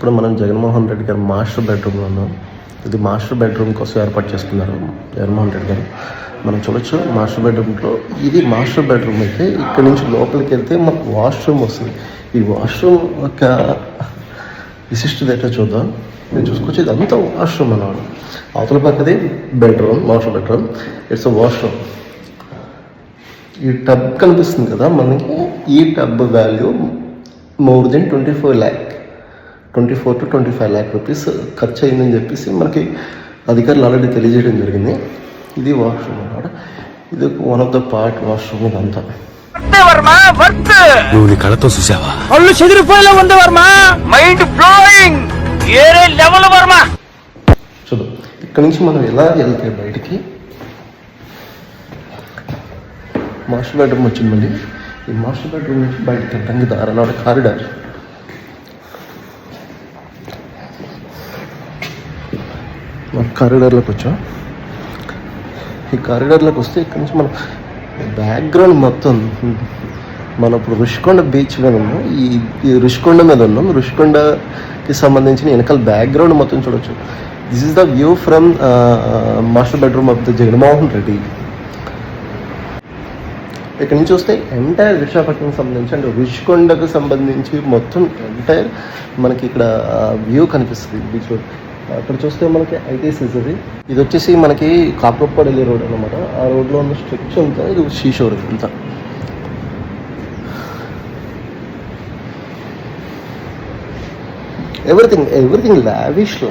ఇప్పుడు మనం జగన్మోహన్ రెడ్డి గారు మాస్టర్ బెడ్రూమ్లో ఉన్నాం ఇది మాస్టర్ బెడ్రూమ్ కోసం ఏర్పాటు చేసుకున్నారు జగన్మోహన్ రెడ్డి గారు. మనం చూడొచ్చు మాస్టర్ బెడ్రూమ్లో ఇది మాస్టర్ బెడ్రూమ్ అయితే ఇక్కడ నుంచి లోపలికి వెళ్తే మనకు వాష్రూమ్ వస్తుంది. ఈ వాష్రూమ్ యొక్క విశిష్టత ఏంటో చూద్దాం. నేను చూసుకొచ్చి ఇదంతా వాష్రూమ్ అన్నమాట. అవతల పక్కది bedroom master bedroom. It's a washroom ఈ టబ్ కనిపిస్తుంది కదా మనకి ఈ tub value more than twenty four lakh. Twenty four to twenty five lakh rupees ఖర్చు అయిందని చెప్పేసి మనకి అధికారులు ఆల్రెడీ తెలియజేయడం జరిగింది. ఇది వాష్రూమ్ అన్నమాట. ఇది one of the part washroom ఇదంతా. నువ్వు నీ కళ్ళతో చూసావా? ఒళ్ళు చెదిరిపోయేలా ఉంది వర్మ! Mind blowing! ఏరే లెవెల్ వర్మ! చూద్దాం ఇక్కడ నుంచి మనం ఎలా వెళ్తే బయటికి? మాస్టర్ బెడ్రూమ్ వచ్చింది మళ్ళీ ఈ మాస్టర్ బెడ్రూమ్ నుంచి బయటకి వెళ్ళడానికి దారనాడు కారిడార్ కారిడార్లోకి వచ్చాం. ఈ కారిడార్లోకి వస్తే ఇక్కడ నుంచి మనం బ్యాక్గ్రౌండ్ మొత్తం మనం ఇప్పుడు రుషికొండ బీచ్ మీద ఉన్నాం. ఈ రుషికొండ మీద ఉన్నాం. రుషికొండకి సంబంధించిన వెనకాల బ్యాక్గ్రౌండ్ మొత్తం చూడొచ్చు. This is the view from master bedroom of the Jaganmohan Reddy. ఇక్కడ నుంచి చూస్తే ఎంటైర్ విశాఖపట్నం సంబంధించి అంటే రుషికొండకు సంబంధించి మొత్తం ఎంటైర్ మనకి ఇక్కడ uh, వ్యూ కనిపిస్తుంది. బీచ్ అక్కడ చూస్తే మనకి ఐటీసీస్ ఇది ఇది వచ్చేసి మనకి కాకరపల్లి రోడ్ అనమాట ఆ రోడ్లో ఉన్న స్ట్రెచ్ అంతా ఇది షీషో రోడ్ అంతా. Everything everything లావిష్లో